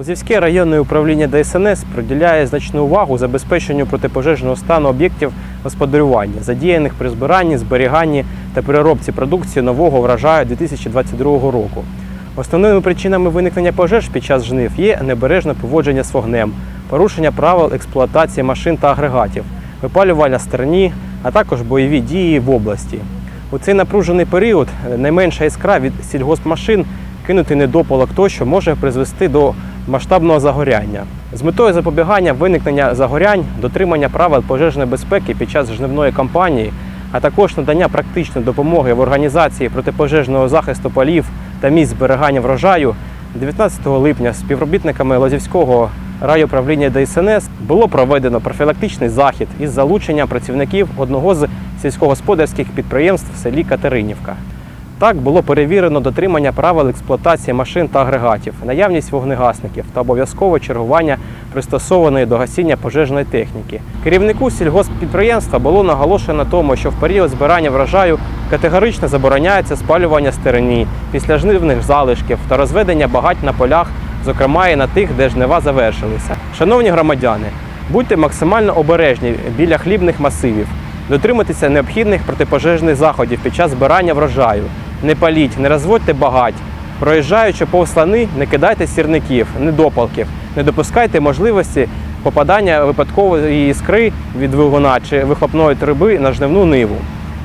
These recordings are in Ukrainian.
Лозівське районне управління ДСНС приділяє значну увагу забезпеченню протипожежного стану об'єктів господарювання, задіяних при збиранні, зберіганні та переробці продукції нового врожаю 2022 року. Основними причинами виникнення пожеж під час жнив є небережне поводження з вогнем, порушення правил експлуатації машин та агрегатів, випалювання стерні, а також бойові дії в області. У цей напружений період е, найменша іскра від сільгоспмашин кинути недопалок тощо може призвести до масштабного загоряння. З метою запобігання виникнення загорянь, дотримання правил пожежної безпеки під час жнивної кампанії, а також надання практичної допомоги в організації протипожежного захисту полів та місць зберігання врожаю 19 липня співробітниками Лозівського райуправління ДСНС було проведено профілактичний захід із залученням працівників одного з сільськогосподарських підприємств в селі Катеринівка. Так було перевірено дотримання правил експлуатації машин та агрегатів, наявність вогнегасників та обов'язкове чергування пристосованої до гасіння пожежної техніки. Керівнику сільгосппідприємства було наголошено тому, що в період збирання врожаю категорично забороняється спалювання стерні, післяжнивних залишків та розведення багать на полях, зокрема і на тих, де жнива завершилися. Шановні громадяни, будьте максимально обережні біля хлібних масивів. Дотримуйтеся необхідних протипожежних заходів під час збирання врожаю. Не паліть, не розводьте багать. Проїжджаючи повз лани, не кидайте сірників, недопалків, не допускайте можливості попадання випадкової іскри від двигуна чи вихлопної труби на жнивну ниву.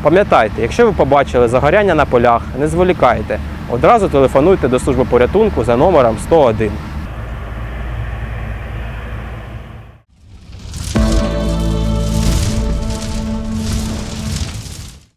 Пам'ятайте, якщо ви побачили загоряння на полях, не зволікайте. Одразу телефонуйте до служби порятунку за номером 101.